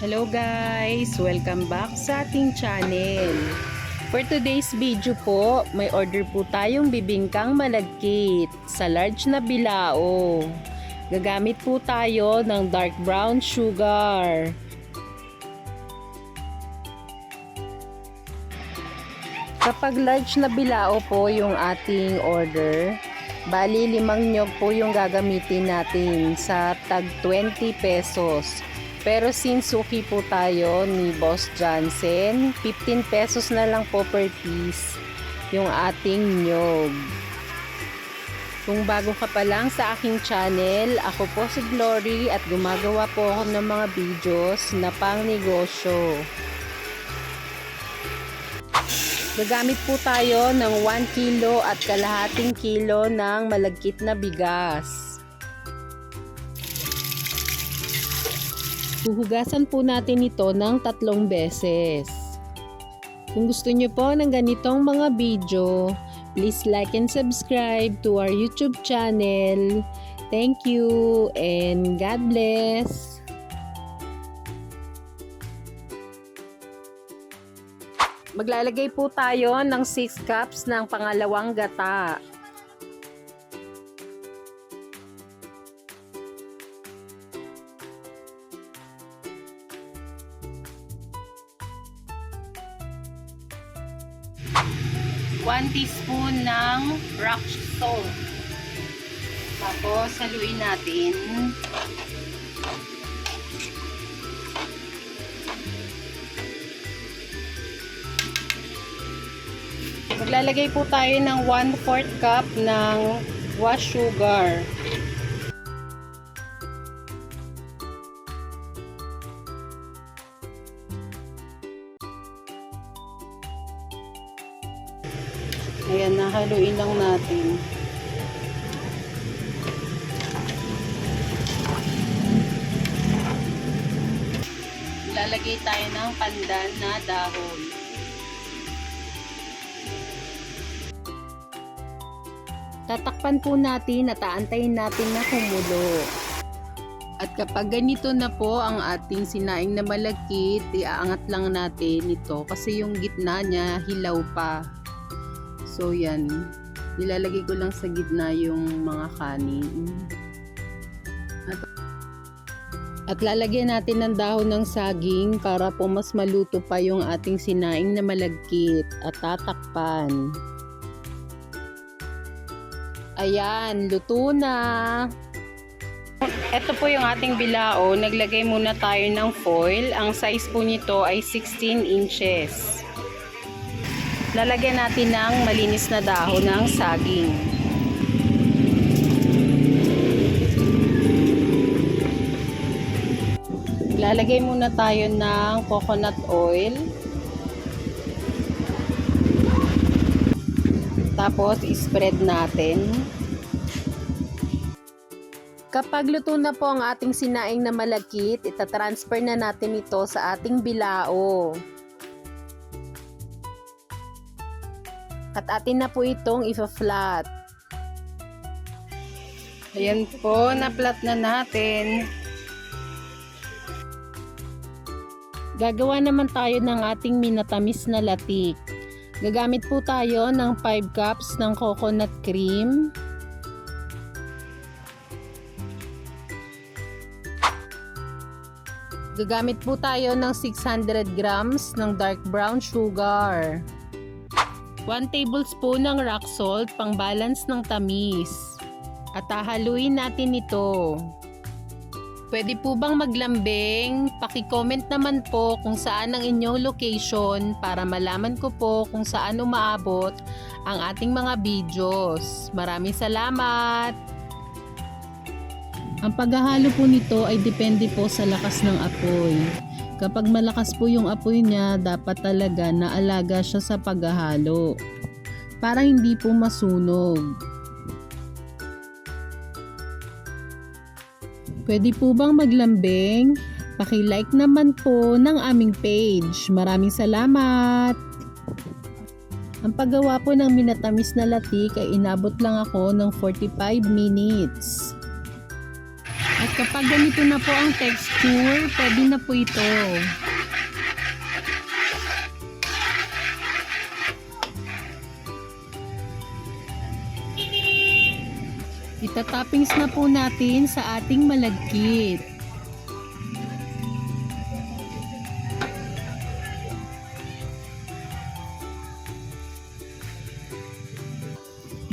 Hello guys! Welcome back sa ating channel. For today's video po, may order po tayong bibingkang malagkit sa large na bilao. Gagamit po tayo ng dark brown sugar. Kapag large na bilao po yung ating order, bali limang nyog po yung gagamitin natin sa tag 20 pesos. Pero since suki po tayo ni Boss Johnson, 15 pesos na lang po per piece yung ating nyog. Kung bago ka pa lang sa aking channel, ako po si Glory at gumagawa po ako ng mga videos na pang negosyo. Gagamit po tayo ng 1 kilo at kalahating kilo ng malagkit na bigas. Huhugasan po natin ito ng tatlong beses. Kung gusto nyo po ng ganitong mga video, please like and subscribe to our YouTube channel. Thank you and God bless! Maglalagay po tayo ng 6 cups ng pangalawang gata. One teaspoon ng rock salt. Tapos, haluin natin. Maglalagay po tayo ng 1/4 cup ng wash sugar. Ayan, nahaluin lang natin. Lalagay tayo ng pandan na dahon. Tatakpan po natin at aantayin natin na kumulo. At kapag ganito na po ang ating sinaing na malagkit, iaangat lang natin ito kasi yung gitna niya hilaw pa. So yan, nilalagay ko lang sa gitna yung mga kanin. At, at lalagyan natin ng dahon ng saging para po mas maluto pa yung ating sinaing na malagkit at tatakpan. Ayan, luto na. Ito po yung ating bilao. Naglagay muna tayo ng foil. Ang size po nito ay 16 inches. Lalagyan natin ng malinis na dahon ng saging. Lalagay muna tayo ng coconut oil. Tapos, spread natin. Kapag luto na po ang ating sinaing na malagkit, itatransfer na natin ito sa ating bilao. At atin na po itong ifa-flat. Ayan po, na-flat na natin. Gagawa naman tayo ng ating minatamis na latik. Gagamit po tayo ng 5 cups ng coconut cream. Gagamit po tayo ng 600 grams ng dark brown sugar. 1 tablespoon ng rock salt pang balance ng tamis. At hahaluin natin ito. Pwede po bang maglambing? Paki-comment naman po kung saan ang inyong location para malaman ko po kung saan umaabot ang ating mga videos. Maraming salamat! Ang paghahalo po nito ay depende po sa lakas ng apoy. Kapag malakas po yung apoy niya, dapat talaga naalaga siya sa paghahalo para hindi po masunog. Pwede po bang maglambing? Paki-like naman po ng aming page. Maraming salamat! Ang paggawa po ng minatamis na latik ay inabot lang ako ng 45 minutes. Kapag ganito na po ang texture, pwede na po ito. Itatoppings na po natin sa ating malagkit.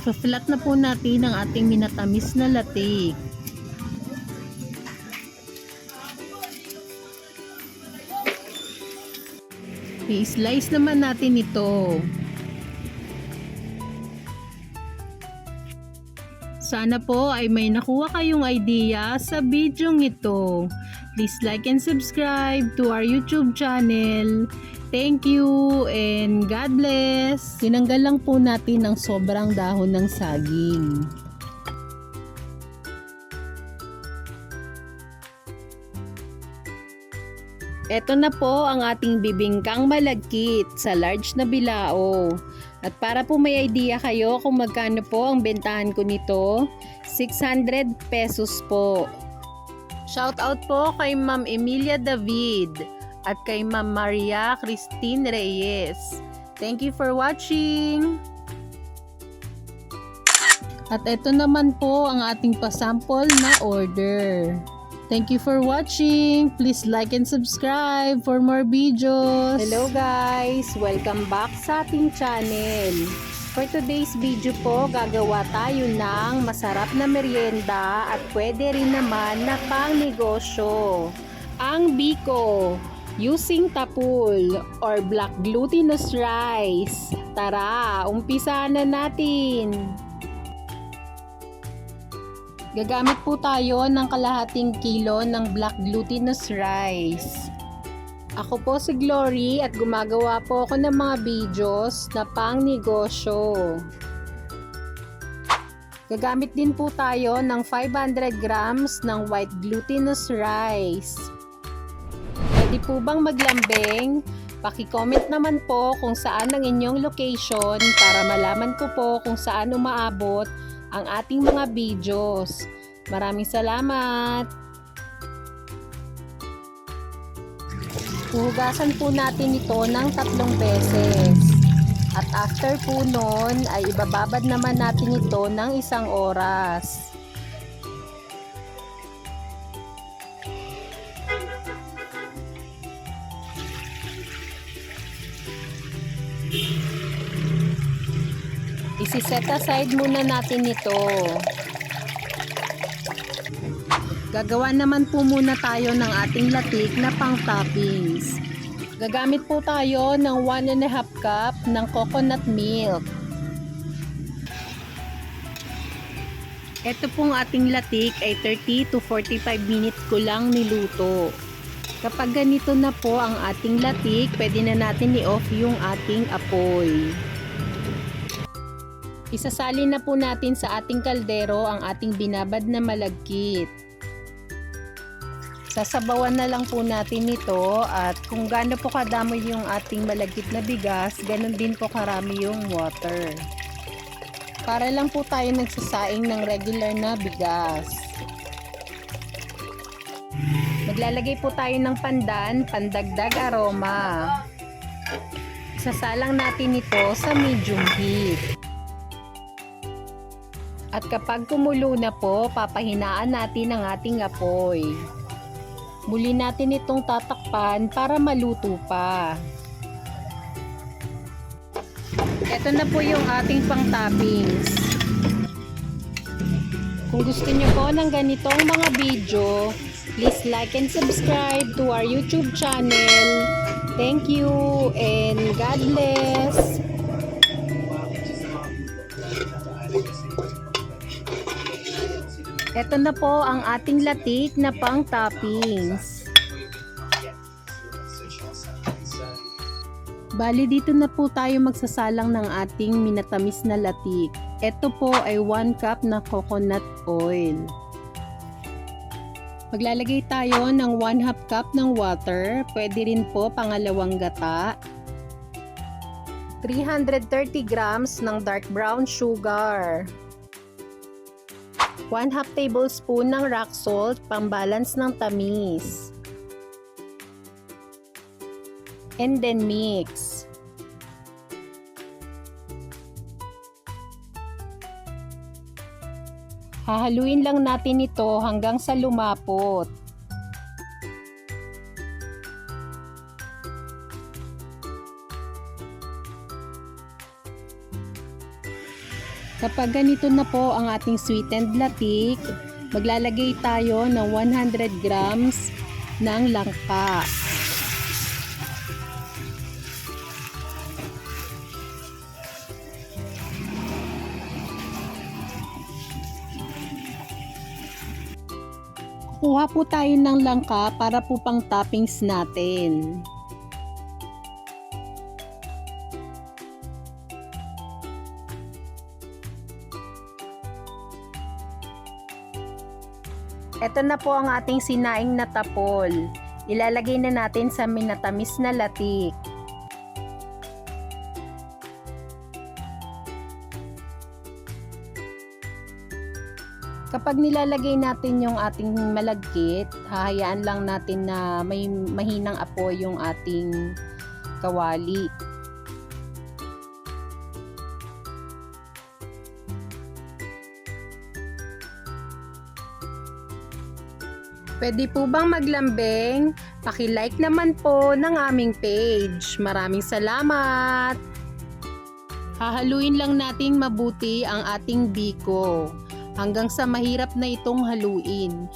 Ipa-flat na po natin ang ating minatamis na latik. I-slice naman natin ito. Sana po ay may nakuha kayong idea sa bidyong ito. Please like and subscribe to our YouTube channel. Thank you and God bless. Tinanggal lang po natin ang sobrang dahon ng saging. Ito na po ang ating bibingkang malagkit sa large na bilao. At para po may idea kayo kung magkano po ang bentahan ko nito, 600 pesos po. Shout out po kay Ma'am Emilia David at kay Ma'am Maria Christine Reyes. Thank you for watching! At ito naman po ang ating pasample na order. Thank you for watching. Please like and subscribe for more videos. Hello guys! Welcome back sa ating channel. For today's video po, gagawa tayo ng masarap na merienda at pwede rin naman na pang negosyo. Ang biko using tapul or black glutinous rice. Tara, umpisa na natin. Gagamit po tayo ng kalahating kilo ng black glutinous rice. Ako po si Glory at gumagawa po ako ng mga videos na pang negosyo. Gagamit din po tayo ng 500 grams ng white glutinous rice. Pwede po bang maglambing? Paki-comment naman po kung saan ang inyong location para malaman ko po kung saan umaabot ang ating mga videos. Maraming salamat! Huhugasan po natin ito ng tatlong beses. At after po nun, ay ibababad naman natin ito ng isang oras. Isi-set aside muna natin ito. Gagawa naman po muna tayo ng ating latik na pang toppings. Gagamit po tayo ng 1 and a half cup ng coconut milk. Ito pong ating latik ay 30 to 45 minutes ko lang niluto. Kapag ganito na po ang ating latik, pwede na natin i-off yung ating apoy. Isasali na po natin sa ating kaldero ang ating binabad na malagkit. Sasabawan na lang po natin ito at kung gaano po kadamo yung ating malagkit na bigas, ganun din po karami yung water. Para lang po tayo nagsasaing ng regular na bigas. Maglalagay po tayo ng pandan, pandagdag aroma. Isasalang natin ito sa medium heat. At kapag kumulo na po, papahinaan natin ang ating apoy. Muli natin itong tatakpan para maluto pa. Ito na po yung ating pang toppings. Kung gusto nyo po ng ganitong mga video, please like and subscribe to our YouTube channel. Thank you and God bless. Ito na po ang ating latik na pang toppings. Bali dito na po tayo magsasalang ng ating minatamis na latik. Ito po ay 1 cup na coconut oil. Maglalagay tayo ng 1 half cup ng water. Pwede rin po pangalawang gata. 330 grams ng dark brown sugar. 1 half tablespoon ng rock salt pambalance ng tamis. And then mix. Hahaluin lang natin ito hanggang sa lumapot. Kapag ganito na po ang ating sweetened latik, maglalagay tayo ng 100 grams ng langka. Kuha po tayo ng langka para po pang toppings natin. Ito na po ang ating sinaing na tapol. Ilalagay na natin sa minatamis na latik. Kapag nilalagay natin yung ating malagkit, hahayaan lang natin na may mahinang apoy yung ating kawali. Pwede po bang maglambing? Paki-like naman po ng aming page. Maraming salamat! Hahaluin lang nating mabuti ang ating biko hanggang sa mahirap na itong haluin.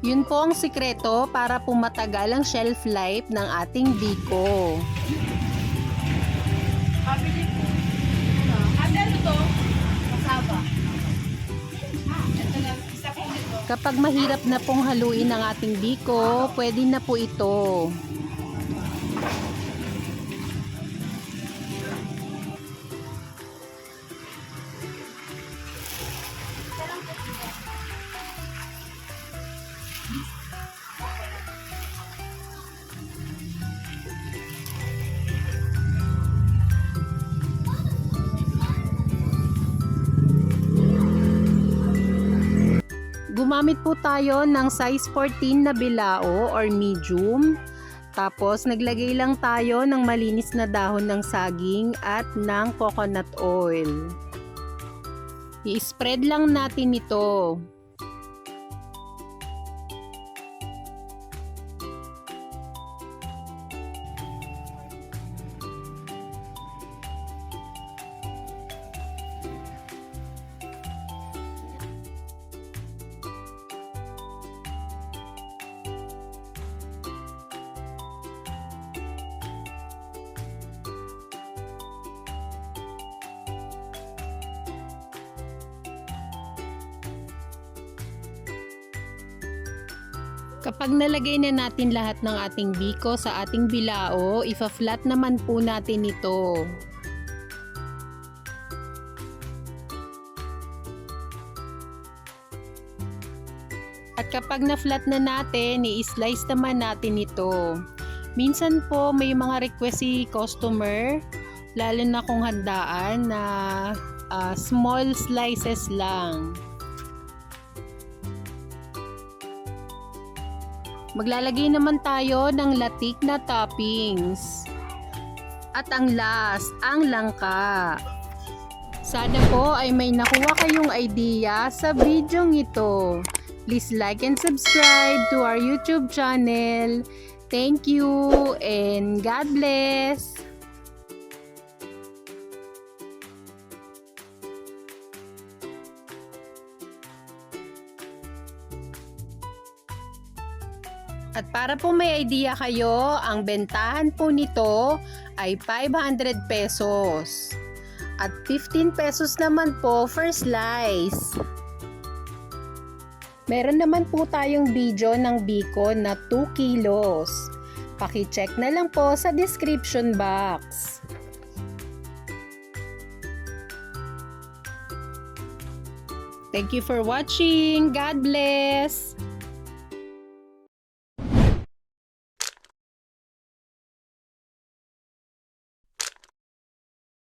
Yun po ang sikreto para pumatagal ang shelf life ng ating biko. Kapag mahirap na pong haluin ang ating biko, pwede na po ito. Gumamit po tayo ng size 14 na bilao or medium. Tapos naglagay lang tayo ng malinis na dahon ng saging at ng coconut oil. I-spread lang natin ito. Kapag nalagay na natin lahat ng ating biko sa ating bilao, ifa-flat naman po natin ito. At kapag na-flat na natin, i-slice naman natin ito. Minsan po may mga request si customer, lalo na kung handaan na ah, small slices lang. Maglalagay naman tayo ng latik na toppings. At ang last, ang langka. Sana po ay may nakuha kayong idea sa video ito. Please like and subscribe to our YouTube channel. Thank you and God bless! At para po may idea kayo, ang bentahan po nito ay 500 pesos. At 15 pesos naman po for slice. Meron naman po tayong video ng biko na 2 kilos. Paki-check na lang po sa description box. Thank you for watching. God bless!